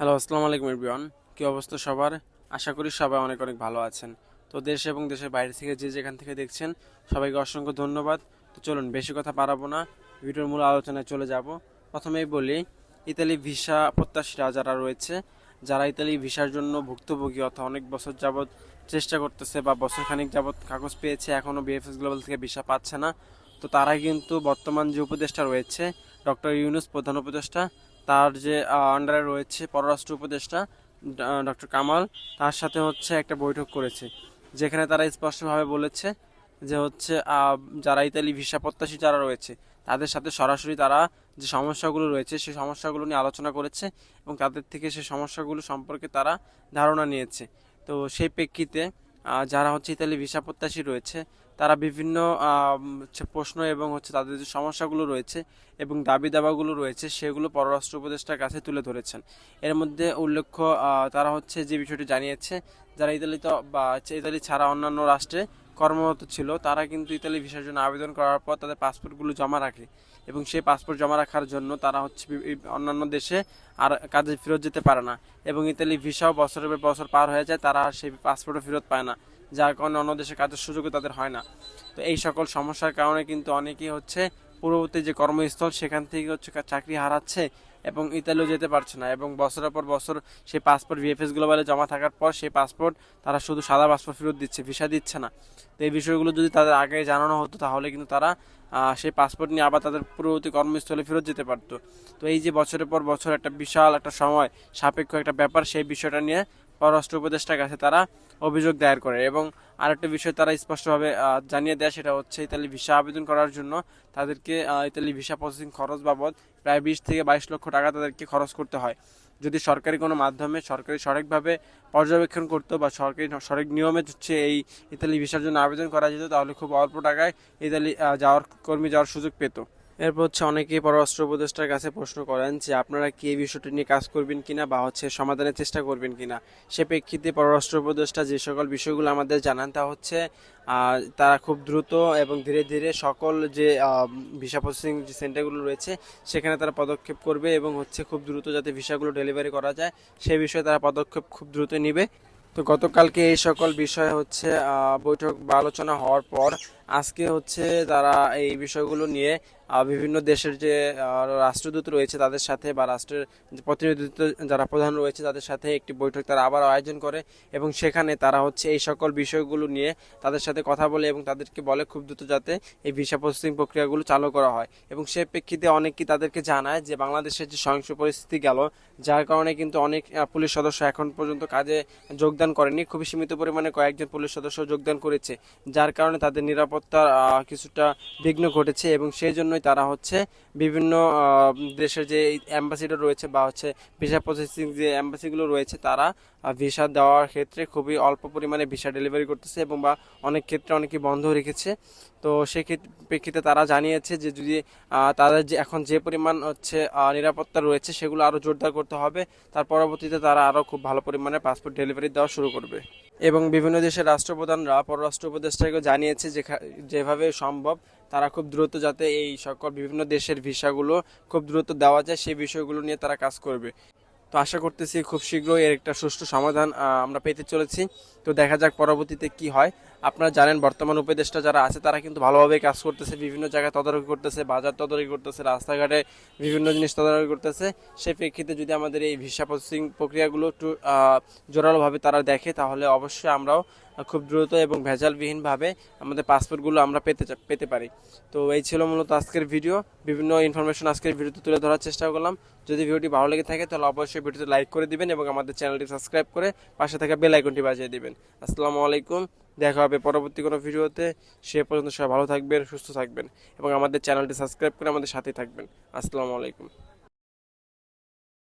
Hello আসসালামু আলাইকুম everyone কী অবস্থা সবার? আশা করি সবাই অনেক অনেক ভালো আছেন। তো দেশ এবং দেশের বাইরে থেকে যে যেখান থেকে দেখছেন, সবাইকে অসংখ্য ধন্যবাদ। তো চলুন, বেশি কথা বাড়াবো না। ভিডিওর মূল আলোচনায় চলে যাব। প্রথমেই বলি, ইতালি ভিসা প্রত্যাশীরা যারা রয়েছে, যারা ইতালি ভিসার জন্য ভুক্তভোগী অর্থাৎ অনেক বছর যাবৎ চেষ্টা করতেছে বা বছর খানিক যাবৎ কাগজ পেয়েছে, এখনও বিএফএস গ্লোবাল থেকে ভিসা পাচ্ছে না। তো তারাই কিন্তু বর্তমান যে উপদেষ্টা রয়েছে, ডক্টর ইউনুস প্রধান উপদেষ্টা তার যে আন্ডারে রয়েছে পররাষ্ট্র উপদেষ্টা ডক্টর কামাল, তার সাথে হচ্ছে একটা বৈঠক করেছে, যেখানে তারা স্পষ্টভাবে বলেছে যে হচ্ছে যারা ইতালি ভিসা প্রত্যাশী যারা রয়েছে, তাদের সাথে সরাসরি তারা যে সমস্যাগুলো রয়েছে, সেই সমস্যাগুলো নিয়ে আলোচনা করেছে এবং তাদের থেকে সেই সমস্যাগুলো সম্পর্কে তারা ধারণা নিয়েছে। তো সেই প্রেক্ষিতে যারা হচ্ছে ইতালি ভিসা প্রত্যাশী রয়েছে, তারা বিভিন্ন প্রশ্ন এবং হচ্ছে তাদের যে সমস্যাগুলো রয়েছে এবং দাবি দাবাগুলো রয়েছে, সেগুলো পররাষ্ট্র উপদেষ্টার কাছে তুলে ধরেছেন। এর মধ্যে উল্লেখ্য তারা হচ্ছে যে বিষয়টি জানিয়েছে, যারা ইতালিতে বা ইতালি ছাড়া অন্যান্য রাষ্ট্রে কর্মরত ছিল, তারা কিন্তু ইতালি ভিসার জন্য আবেদন করার পর তাদের পাসপোর্টগুলো জমা রাখে। এবং সেই পাসপোর্ট জমা রাখার জন্য তারা হচ্ছে অন্যান্য দেশে আর কাজে ফেরত যেতে পারে না। এবং ইতালি ভিসাও বছরের পর বছর পার হয়ে যায়, তারা সেই পাসপোর্টও ফেরত পায় না, যার কারণে অন্য দেশে কাজের সুযোগও তাদের হয় না। তো এই সকল সমস্যার কারণে কিন্তু অনেকেই হচ্ছে পূর্ববর্তী যে কর্মস্থল, সেখান থেকে হচ্ছে চাকরি হারাচ্ছে এবং ইতালিও যেতে পারছে না। এবং বছরের পর বছর সেই পাসপোর্ট ভিএফএস গ্লোবালে জমা থাকার পর সেই পাসপোর্ট তারা শুধু সাদা পাসপোর্ট ফেরত দিচ্ছে ভিসা দিচ্ছে না। তো এই বিষয়গুলো যদি তাদের আগে জানানো হতো, তাহলে কিন্তু তারা সেই পাসপোর্ট নিয়ে আবার তাদের পূর্ববর্তী কর্মস্থলে ফেরত যেতে পারতো। তো এই যে বছরের পর বছর একটা বিশাল একটা সময়, সাপেক্ষ একটা ব্যাপার, সেই বিষয়টা নিয়ে পররাষ্ট্র উপদেষ্টার কাছে তারা অভিযোগ দায়ের করে এবং আরেকটা বিষয় তারা স্পষ্টভাবে জানিয়ে দেয় সেটা হচ্ছে ইতালি ভিসা আবেদন করার জন্য তাদেরকে ইতালি ভিসা প্রসেসিং খরচ বাবদ প্রায় বিশ থেকে বাইশ লক্ষ টাকা তাদেরকে খরচ করতে হয়। যদি সরকারি কোনো মাধ্যমে সরকারি সঠিকভাবে পর্যবেক্ষণ করতো বা সরকারি সঠিক নিয়মে হচ্ছে এই ইতালি ভিসার জন্য আবেদন করা যেত, তাহলে খুব অল্প টাকায় ইতালি যাওয়ার, কর্মী যাওয়ার সুযোগ পেত। এরপর হচ্ছে অনেকেই পররাষ্ট্র উপদেষ্টার কাছে প্রশ্ন করেন যে আপনারা কি এই বিষয়টি নিয়ে কাজ করবেন কিনা বা হচ্ছে সমাধানের চেষ্টা করবেন কিনা? সে প্রেক্ষিতে পররাষ্ট্র উপদেষ্টা যে সকল বিষয়গুলো আমাদের জানান তা হচ্ছে তারা খুব দ্রুত এবং ধীরে ধীরে সকল যে ভিসা প্রসেসিং যে সেন্টারগুলো রয়েছে সেখানে তারা পদক্ষেপ করবে এবং হচ্ছে খুব দ্রুত যাতে ভিসাগুলো ডেলিভারি করা যায় সেই বিষয়ে তারা পদক্ষেপ খুব দ্রুত নেবে। তো গতকালকে এই সকল বিষয় হচ্ছে বৈঠক বা আলোচনা হওয়ার পর আজকে হচ্ছে তারা এই বিষয়গুলো নিয়ে বিভিন্ন দেশের যে রাষ্ট্রদূত রয়েছে তাদের সাথে বা রাষ্ট্রের প্রতিনিধিত্ব যারা প্রধান রয়েছে তাদের সাথে একটি বৈঠক তারা আবার আয়োজন করে এবং সেখানে তারা হচ্ছে এই সকল বিষয়গুলো নিয়ে তাদের সাথে কথা বলে এবং তাদেরকে বলে খুব দ্রুত যাতে এই ভিসা প্রসেসিং প্রক্রিয়াগুলো চালু করা হয় এবং সে প্রেক্ষিতে অনেকেই তাদেরকে জানায় যে বাংলাদেশের যে সহিংস পরিস্থিতি গেল, যার কারণে কিন্তু অনেক পুলিশ সদস্য এখন পর্যন্ত কাজে যোগদান করেনি। খুবই সীমিত পরিমাণে কয়েকজন পুলিশ সদস্য যোগদান করেছে, যার কারণে তাদের নিরাপত্তার কিছুটা বিঘ্ন ঘটেছে এবং সেই জন্যই তারা হচ্ছে বিভিন্ন দেশের যে অ্যাম্বাসিডার রয়েছে বা হচ্ছে ভিসা প্রসেসিং যে অ্যাম্বাসিগুলো রয়েছে, তারা ভিসা দেওয়ার ক্ষেত্রে খুবই অল্প পরিমাণে ভিসা ডেলিভারি করতেছে এবং বা অনেক ক্ষেত্রে অনেকে বন্ধ রেখেছে। তো সেক্ষেত্রে প্রেক্ষিতে তারা জানিয়েছে যে যদি তাদের যে এখন যে পরিমাণ হচ্ছে নিরাপত্তা রয়েছে সেগুলো আরও জোরদার করতে হবে। তার পরবর্তীতে তারা আরও খুব ভালো পরিমাণে পাসপোর্ট ডেলিভারি দেওয়া শুরু করবে। এবং বিভিন্ন দেশের রাষ্ট্রপ্রধানরা, পররাষ্ট্র উপদেষ্টাকে জানিয়েছে যেভাবে সম্ভব তারা খুব দ্রুত যাতে এই সকল বিভিন্ন দেশের ভিসাগুলো খুব দ্রুত দেওয়া যায়, সেই বিষয়গুলো নিয়ে তারা কাজ করবে। তো আশা করতেছি খুব শীঘ্রই এর একটা সুষ্ঠু সমাধান আমরা পেতে চলেছি। তো দেখা যাক পরবর্তীতে কি হয়। আপনারা জানেন, বর্তমান উপদেষ্টা যারা আছে, তারা কিন্তু ভালোভাবে কাজ করতেছে, বিভিন্ন জায়গায় তদারকি করতেছে, বাজার তদারকি করতেছে, রাস্তাঘাটে বিভিন্ন জিনিস তদারকি করতেছে। সেই প্রেক্ষিতে যদি আমাদের এই ভিসা প্রসেসিং প্রক্রিয়াগুলো একটু জোরালোভাবে তারা দেখে, তাহলে অবশ্যই আমরাও খুব দ্রুত এবং ভেজালবিহীনভাবে আমাদের পাসপোর্টগুলো আমরা পেতে পেতে পারি। তো এই ছিল মূলত আজকের ভিডিও। বিভিন্ন ইনফরমেশন আজকের ভিডিওতে তুলে ধরার চেষ্টা করলাম। যদি ভিডিওটি ভালো লেগে থাকে, তাহলে অবশ্যই ভিডিওতে লাইক করে দিবেন এবং আমাদের চ্যানেলটি সাবস্ক্রাইব করে পাশে থাকা বেল আইকনটি বাজিয়ে দিবেন। আসসালামু আলাইকুম। দেখা হবে পরবর্তী কোনো ভিডিওতে। সে পর্যন্ত সবাই ভালো থাকবেন, সুস্থ থাকবেন এবং আমাদের চ্যানেলটি সাবস্ক্রাইব করে আমাদের সাথেই থাকবেন। আসসালামু আলাইকুম।